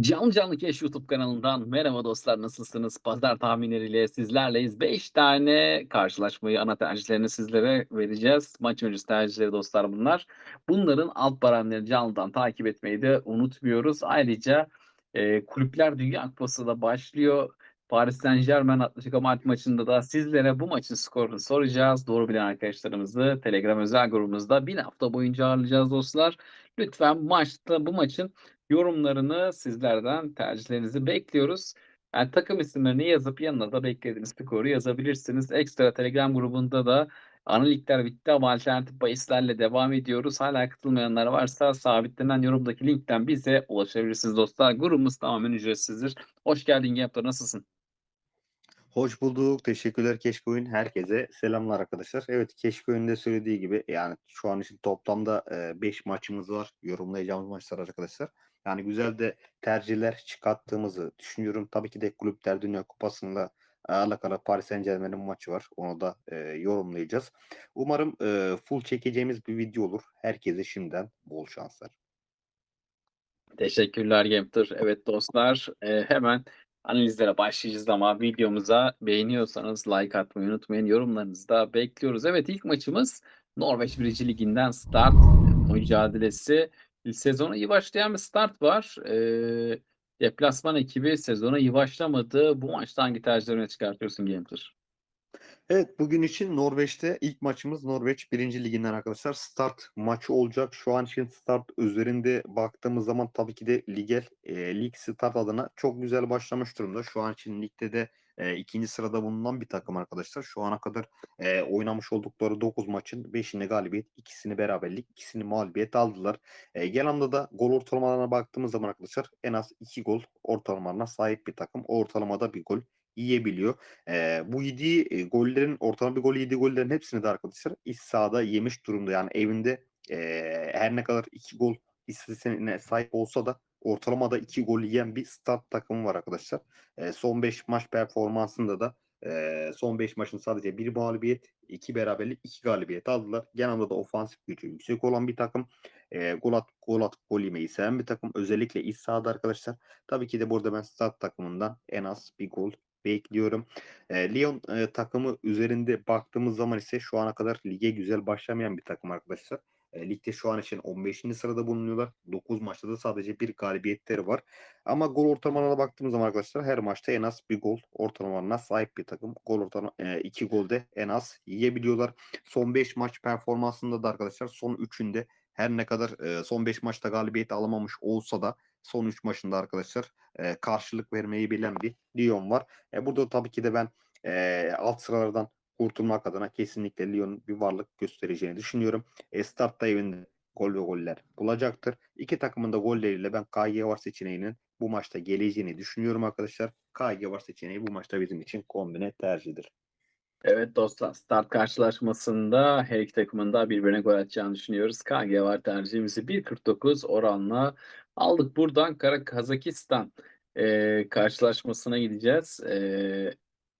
Canlı Canlı Keş YouTube kanalından merhaba dostlar nasılsınız? Pazar tahminleriyle sizlerleyiz. 5 tane karşılaşmayı ana tercihlerini sizlere vereceğiz. Maç öncesi tercihleri dostlar bunlar. Bunların alt paramlarını canlıdan takip etmeyi de unutmuyoruz. Ayrıca e, Kulüpler Dünya Kupası da başlıyor. Paris Saint Germain Atletico Madrid maçında da sizlere bu maçın skorunu soracağız. Doğru bilen arkadaşlarımızı Telegram özel grubumuzda bir hafta boyunca ağırlayacağız dostlar. Lütfen maçta bu maçın yorumlarını sizlerden tercihlerinizi bekliyoruz. Yani takım isimlerini yazıp yanına da beklediğiniz skoru yazabilirsiniz. Ekstra Telegram grubunda da analitikler bitti ama alternatif bahislerle devam ediyoruz. Hala katılmayanlar varsa sabitlenen yorumdaki linkten bize ulaşabilirsiniz dostlar. Grubumuz tamamen ücretsizdir. Hoş geldin Gaptor nasılsın? Hoş bulduk. Teşekkürler Keşke Oyun. Herkese selamlar arkadaşlar. Evet Keşke Oyun'da söylediği gibi yani şu an için toplamda 5 maçımız var. Yorumlayacağımız maçlar arkadaşlar. Yani güzel de tercihler çıkarttığımızı düşünüyorum. Tabii ki de Kulüpler Dünya Kupası'nda alakalı Paris Saint Germain'in maçı var. Onu da e, yorumlayacağız. Umarım e, full çekeceğimiz bir video olur. Herkese şimdiden bol şanslar. Teşekkürler Gaptor. Evet dostlar e, hemen analizlere başlayacağız ama videomuza beğeniyorsanız like atmayı unutmayın. Yorumlarınızı da bekliyoruz. Evet ilk maçımız Norveç 1. Liginden start mücadelesi. Sezona iyi başlayan bir start var. Ee, deplasman ekibi sezona iyi başlamadı. Bu maçta hangi tercihlerini çıkartıyorsun Gameter? Evet bugün için Norveç'te ilk maçımız Norveç 1. Liginden arkadaşlar. Start maçı olacak. Şu an için start üzerinde baktığımız zaman tabii ki de Ligel, e, Lig Start adına çok güzel başlamış durumda. Şu an için ligde de e, ikinci sırada bulunan bir takım arkadaşlar. Şu ana kadar e, oynamış oldukları 9 maçın 5'inde galibiyet, ikisini beraberlik, ikisini mağlubiyet aldılar. E, genelde da gol ortalamalarına baktığımız zaman arkadaşlar en az 2 gol ortalamalarına sahip bir takım. O ortalamada bir gol yiyebiliyor. E, bu yediği gollerin ortalama bir gol yediği gollerin hepsini de arkadaşlar iç sahada yemiş durumda. Yani evinde e, her ne kadar 2 gol istatistiğine sahip olsa da ortalamada 2 gol yiyen bir start takımı var arkadaşlar. E, son 5 maç performansında da e, son 5 maçın sadece bir mağlubiyet, 2 beraberlik, 2 galibiyet aldılar. Genelde de ofansif gücü yüksek olan bir takım. E, gol at, gol at, gol yemeyi seven bir takım. Özellikle iç sahada arkadaşlar. Tabii ki de burada ben start takımından en az bir gol bekliyorum. E, Lyon e, takımı üzerinde baktığımız zaman ise şu ana kadar lige güzel başlamayan bir takım arkadaşlar. E, ligde şu an için 15. sırada bulunuyorlar. 9 maçta da sadece bir galibiyetleri var. Ama gol ortalamalarına baktığımız zaman arkadaşlar her maçta en az bir gol ortalamalarına sahip bir takım. Gol ortalama 2 e, golde en az yiyebiliyorlar. Son 5 maç performansında da arkadaşlar son 3'ünde her ne kadar e, son 5 maçta galibiyet alamamış olsa da son 3 maçında arkadaşlar e, karşılık vermeyi bilen bir Lyon var. E, burada tabii ki de ben e, alt sıralardan kurtulmak adına kesinlikle Lyon'un bir varlık göstereceğini düşünüyorum. E, startta evinde gol ve goller bulacaktır. İki takımın da golleriyle ben KG var seçeneğinin bu maçta geleceğini düşünüyorum arkadaşlar. KG var seçeneği bu maçta bizim için kombine tercihidir. Evet dostlar start karşılaşmasında her iki takımın da birbirine gol atacağını düşünüyoruz. KG var tercihimizi 1.49 oranla aldık. Buradan Kara Kazakistan e, karşılaşmasına gideceğiz. E,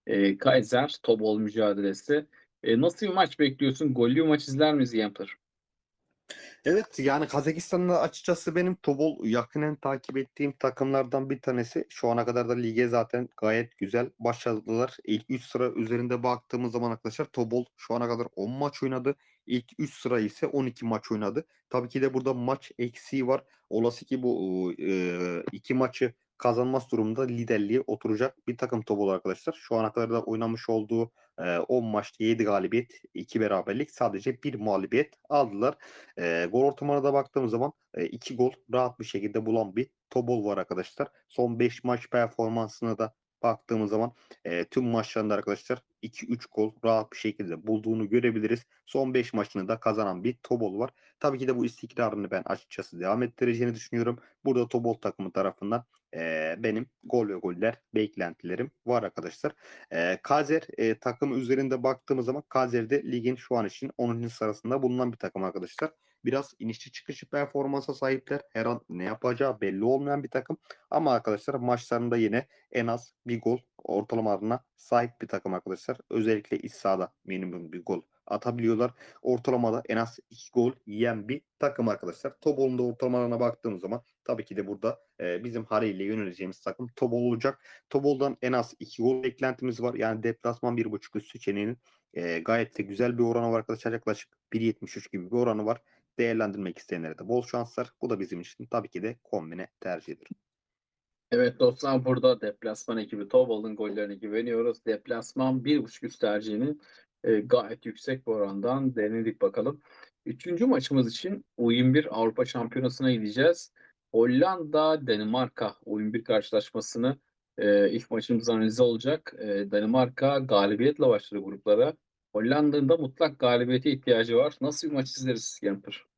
e, Kaiser Tobol mücadelesi. E, nasıl bir maç bekliyorsun? Gollü bir maç izler miyiz Yamper? Evet yani Kazakistan'da açıkçası benim Tobol yakinen takip ettiğim takımlardan bir tanesi. Şu ana kadar da lige zaten gayet güzel başladılar. İlk 3 sıra üzerinde baktığımız zaman arkadaşlar Tobol şu ana kadar 10 maç oynadı. İlk 3 sıra ise 12 maç oynadı. Tabii ki de burada maç eksiği var. Olası ki bu e, iki maçı kazanmaz durumda liderliğe oturacak bir takım Tobol arkadaşlar. Şu ana kadar da oynamış olduğu 10 maçta 7 galibiyet, 2 beraberlik, sadece 1 mağlubiyet aldılar. E, gol ortamına da baktığımız zaman 2 gol rahat bir şekilde bulan bir Tobol var arkadaşlar. Son 5 maç performansına da baktığımız zaman e, tüm maçlarında arkadaşlar 2-3 gol rahat bir şekilde bulduğunu görebiliriz. Son 5 maçını da kazanan bir Tobol var. Tabii ki de bu istikrarını ben açıkçası devam ettireceğini düşünüyorum. Burada Tobol takımı tarafından e, benim gol ve goller beklentilerim var arkadaşlar. E, Kazer e, takımı üzerinde baktığımız zaman Kazer'de ligin şu an için 10. sırasında bulunan bir takım arkadaşlar. Biraz inişli çıkışlı performansa sahipler. Her an ne yapacağı belli olmayan bir takım. Ama arkadaşlar maçlarında yine en az bir gol ortalamalarına sahip bir takım arkadaşlar. Özellikle iç sahada minimum bir gol atabiliyorlar. Ortalamada en az 2 gol yiyen bir takım arkadaşlar. Tobol'un da ortalamalarına baktığımız zaman tabii ki de burada e, bizim Hare ile yöneleceğimiz takım Tobol olacak. Tobol'dan en az 2 gol beklentimiz var. Yani deplasman 1.5 üst seçeneğinin e, gayet de güzel bir oranı var arkadaşlar. Yaklaşık 1.73 gibi bir oranı var. Değerlendirmek isteyenlere de bol şanslar. Bu da bizim için tabii ki de kombine tercihidir. Evet dostlar burada deplasman ekibi Tobal'ın gollerine güveniyoruz. Deplasman 1.5 üst tercihini e, gayet yüksek bir orandan denedik bakalım. Üçüncü maçımız için U21 Avrupa Şampiyonası'na gideceğiz. Hollanda Danimarka U21 karşılaşmasını e, ilk maçımız analize olacak. E, Danimarka galibiyetle başladı gruplara. Hollanda'nın da mutlak galibiyete ihtiyacı var. Nasıl bir maç izleriz Yamper?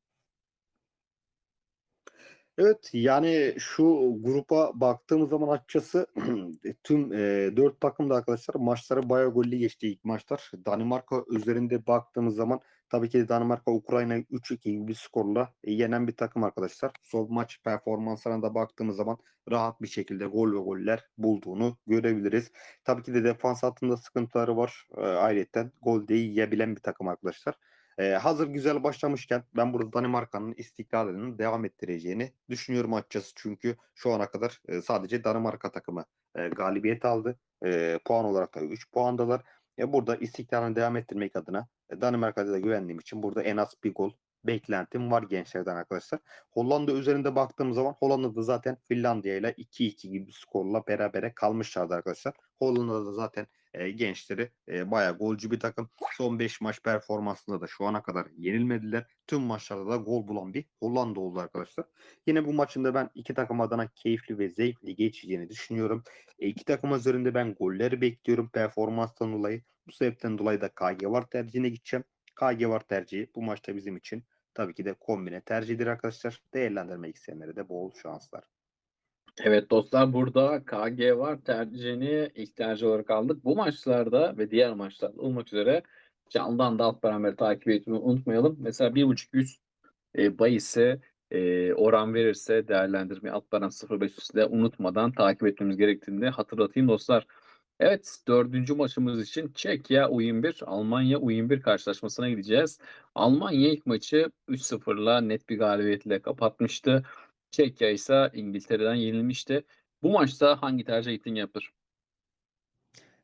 Evet yani şu grupa baktığımız zaman açıkçası tüm e, dört takım da arkadaşlar maçları bayağı gollü geçti ilk maçlar. Danimarka üzerinde baktığımız zaman tabii ki Danimarka Ukrayna'yı 3-2 gibi bir skorla e, yenen bir takım arkadaşlar. Son maç performanslarına da baktığımız zaman rahat bir şekilde gol ve goller bulduğunu görebiliriz. Tabii ki de defans hattında sıkıntıları var. E, ayrıca gol de yiyebilen bir takım arkadaşlar. Ee, hazır güzel başlamışken ben burada Danimarka'nın istikrarını devam ettireceğini düşünüyorum açıkçası. Çünkü şu ana kadar e, sadece Danimarka takımı e, galibiyet aldı. E, puan olarak da 3 puandalar. E, burada istikrarını devam ettirmek adına e, Danimarka'da da güvendiğim için burada en az bir gol beklentim var gençlerden arkadaşlar. Hollanda üzerinde baktığım zaman Hollanda'da zaten Finlandiya ile 2-2 gibi skorla berabere kalmışlardı arkadaşlar. Hollanda'da zaten e, gençleri e, bayağı golcü bir takım. Son 5 maç performansında da şu ana kadar yenilmediler. Tüm maçlarda da gol bulan bir Hollanda oldu arkadaşlar. Yine bu maçında ben iki takım adına keyifli ve zevkli geçeceğini düşünüyorum. E, iki takım üzerinde ben golleri bekliyorum performanstan dolayı. Bu sebepten dolayı da KG var tercihine gideceğim. KG var tercihi bu maçta bizim için tabii ki de kombine tercihidir arkadaşlar. Değerlendirmek isteyenlere de bol şanslar. Evet dostlar burada KG var tercihini ilk tercih olarak aldık. Bu maçlarda ve diğer maçlarda olmak üzere canlıdan da alt parametre takip etmeyi unutmayalım. Mesela 1.5 üst e, bahise e, oran verirse değerlendirmeyi alt parametre 0.5 üstte unutmadan takip etmemiz gerektiğini hatırlatayım dostlar. Evet dördüncü maçımız için Çekya U21 Almanya U21 karşılaşmasına gideceğiz. Almanya ilk maçı 3-0'la net bir galibiyetle kapatmıştı. Çekya ise İngiltere'den yenilmişti. Bu maçta hangi tercih ettiğini yapar?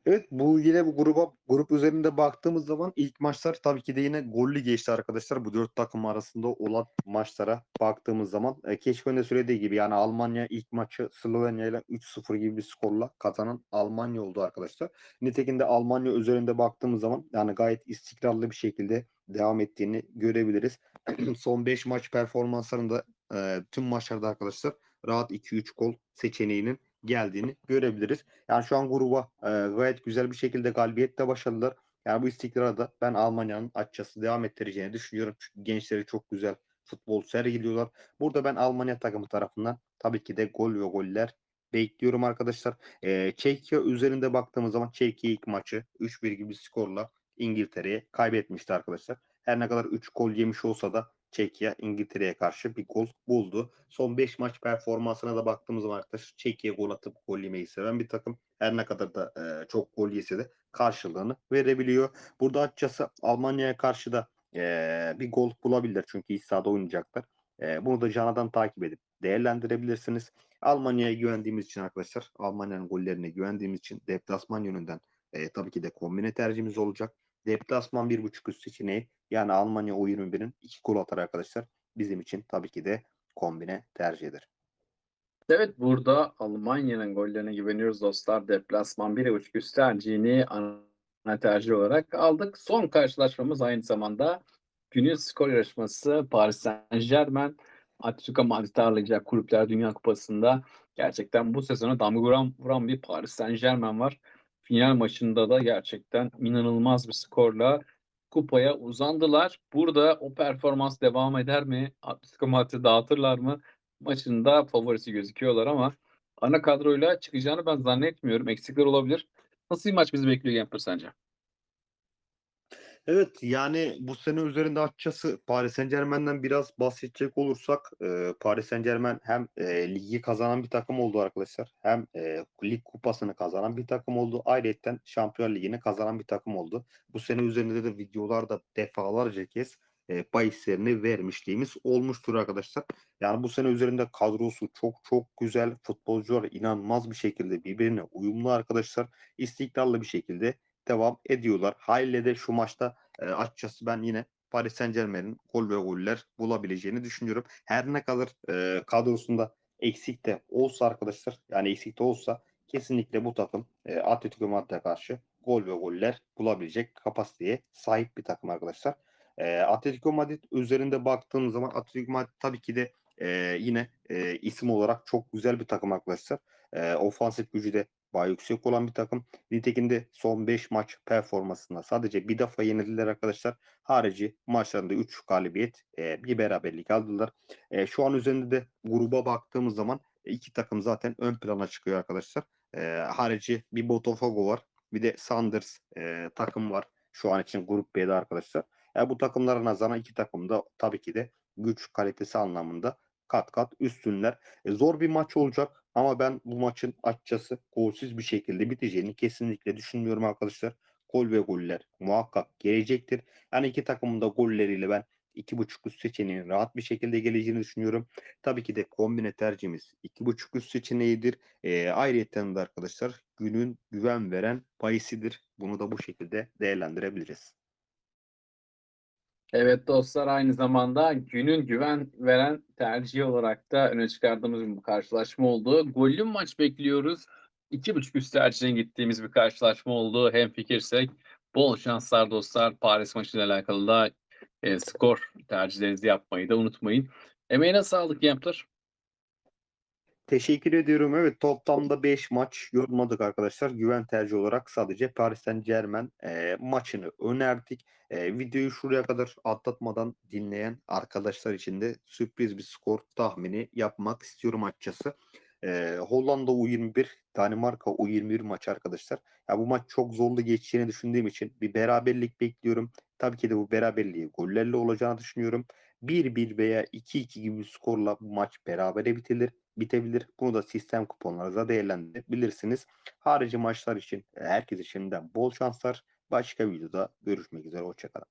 Evet bu yine bu gruba grup üzerinde baktığımız zaman ilk maçlar tabii ki de yine gollü geçti arkadaşlar. Bu dört takım arasında olan maçlara baktığımız zaman e, Keşkön de söylediği gibi yani Almanya ilk maçı Slovenya ile 3-0 gibi bir skorla kazanan Almanya oldu arkadaşlar. Nitekim de Almanya üzerinde baktığımız zaman yani gayet istikrarlı bir şekilde devam ettiğini görebiliriz. Son 5 maç performanslarında e, tüm maçlarda arkadaşlar rahat 2-3 gol seçeneğinin geldiğini görebiliriz. Yani şu an gruba e, gayet güzel bir şekilde galibiyetle başladılar. Yani bu istikrarı da ben Almanya'nın açıkçası devam ettireceğini düşünüyorum. Çünkü gençleri çok güzel futbol sergiliyorlar. Burada ben Almanya takımı tarafından tabii ki de gol ve goller bekliyorum arkadaşlar. E, Çekya üzerinde baktığımız zaman Çekya ilk maçı 3-1 gibi skorla İngiltere'ye kaybetmişti arkadaşlar. Her ne kadar 3 gol yemiş olsa da Çekya İngiltere'ye karşı bir gol buldu. Son 5 maç performansına da baktığımız zaman arkadaşlar Çekya gol atıp gol yemeyi seven bir takım. Her ne kadar da e, çok gol yese de karşılığını verebiliyor. Burada açıkçası Almanya'ya karşı da e, bir gol bulabilirler. Çünkü iç sahada oynayacaklar. E, bunu da Cana'dan takip edip değerlendirebilirsiniz. Almanya'ya güvendiğimiz için arkadaşlar Almanya'nın gollerine güvendiğimiz için deplasman yönünden e, tabii ki de kombine tercihimiz olacak. Deplasman 1.5 üst seçeneği yani Almanya U21'in 2 gol atar arkadaşlar. Bizim için tabii ki de kombine tercihidir. Evet burada Almanya'nın gollerine güveniyoruz dostlar. Deplasman 1.5 üst tercihini ana tercih olarak aldık. Son karşılaşmamız aynı zamanda günün skor yarışması Paris Saint Germain Atletico Madrid'i ağırlayacak Kulüpler Dünya Kupası'nda gerçekten bu sezona damga vuran, vuran bir Paris Saint Germain var. Final maçında da gerçekten inanılmaz bir skorla kupaya uzandılar. Burada o performans devam eder mi? Atletico Madrid'i dağıtırlar mı? Maçında favorisi gözüküyorlar ama ana kadroyla çıkacağını ben zannetmiyorum. Eksikler olabilir. Nasıl bir maç bizi bekliyor Gemper sence? Evet yani bu sene üzerinde açıkçası Paris Saint-Germain'den biraz bahsedecek olursak e, Paris Saint-Germain hem e, ligi kazanan bir takım oldu arkadaşlar. Hem e, lig kupasını kazanan bir takım oldu. Ayrıca Şampiyon Ligi'ni kazanan bir takım oldu. Bu sene üzerinde de videolarda defalarca kez e, bahislerini vermişliğimiz olmuştur arkadaşlar. Yani bu sene üzerinde kadrosu çok çok güzel. Futbolcular inanılmaz bir şekilde birbirine uyumlu arkadaşlar. İstikrarlı bir şekilde devam ediyorlar. Haliyle de şu maçta e, açıkçası ben yine Paris Saint Germain'in gol ve goller bulabileceğini düşünüyorum. Her ne kadar e, kadrosunda eksik de olsa arkadaşlar yani eksik de olsa kesinlikle bu takım e, Atletico Madrid'e karşı gol ve goller bulabilecek kapasiteye sahip bir takım arkadaşlar. E, Atletico Madrid üzerinde baktığımız zaman Atletico Madrid tabii ki de e, yine e, isim olarak çok güzel bir takım arkadaşlar. E, ofansif gücü de bayağı yüksek olan bir takım. Nitekim de son 5 maç performansında sadece bir defa yenildiler arkadaşlar. Harici maçlarında 3 galibiyet, e, bir beraberlik aldılar. E, şu an üzerinde de gruba baktığımız zaman iki takım zaten ön plana çıkıyor arkadaşlar. E, harici bir Botafogo var. Bir de Sanders e, takım var. Şu an için grup B'de arkadaşlar. Yani bu takımlara nazaran iki takım da tabii ki de güç kalitesi anlamında kat kat üstünler. E, zor bir maç olacak ama ben bu maçın açıkçası golsüz bir şekilde biteceğini kesinlikle düşünmüyorum arkadaşlar. Gol ve goller muhakkak gelecektir. Yani iki takımın da golleriyle ben iki buçuk üst seçeneğin rahat bir şekilde geleceğini düşünüyorum. Tabii ki de kombine tercihimiz iki buçuk üst seçeneğidir. E, ayrıca da arkadaşlar günün güven veren payisidir. Bunu da bu şekilde değerlendirebiliriz. Evet dostlar aynı zamanda günün güven veren tercihi olarak da öne çıkardığımız bir karşılaşma oldu. Gollü maç bekliyoruz. 2.5 üst tercihine gittiğimiz bir karşılaşma oldu. Hem fikirsek bol şanslar dostlar. Paris maçıyla alakalı da e, skor tercihlerinizi yapmayı da unutmayın. Emeğine sağlık Yampler. Teşekkür ediyorum. Evet toplamda 5 maç yorumladık arkadaşlar. Güven tercih olarak sadece Paris Saint Germain e, maçını önerdik. E, videoyu şuraya kadar atlatmadan dinleyen arkadaşlar için de sürpriz bir skor tahmini yapmak istiyorum açıkçası. E, Hollanda U21, Danimarka U21 maç arkadaşlar. Ya bu maç çok zorlu geçeceğini düşündüğüm için bir beraberlik bekliyorum. Tabii ki de bu beraberliği gollerle olacağını düşünüyorum. 1-1 veya 2-2 gibi skorla bu maç berabere bitirir bitebilir. Bunu da sistem kuponlarınıza değerlendirebilirsiniz. Harici maçlar için e, herkese şimdiden bol şanslar. Başka videoda görüşmek üzere. Hoşçakalın.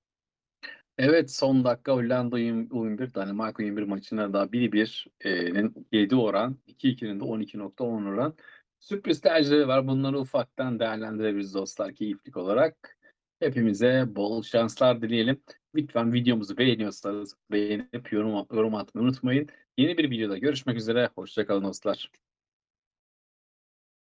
Evet son dakika Hollanda U21 Danimarka U21 maçına da 1-1'nin 7 oran 2-2'nin de 12.10 oran. Sürpriz tercihleri var. Bunları ufaktan değerlendirebiliriz dostlar keyiflik olarak. Hepimize bol şanslar dileyelim. Lütfen videomuzu beğeniyorsanız beğenip yorum, yorum atmayı unutmayın. Yeni bir videoda görüşmek üzere. Hoşçakalın dostlar.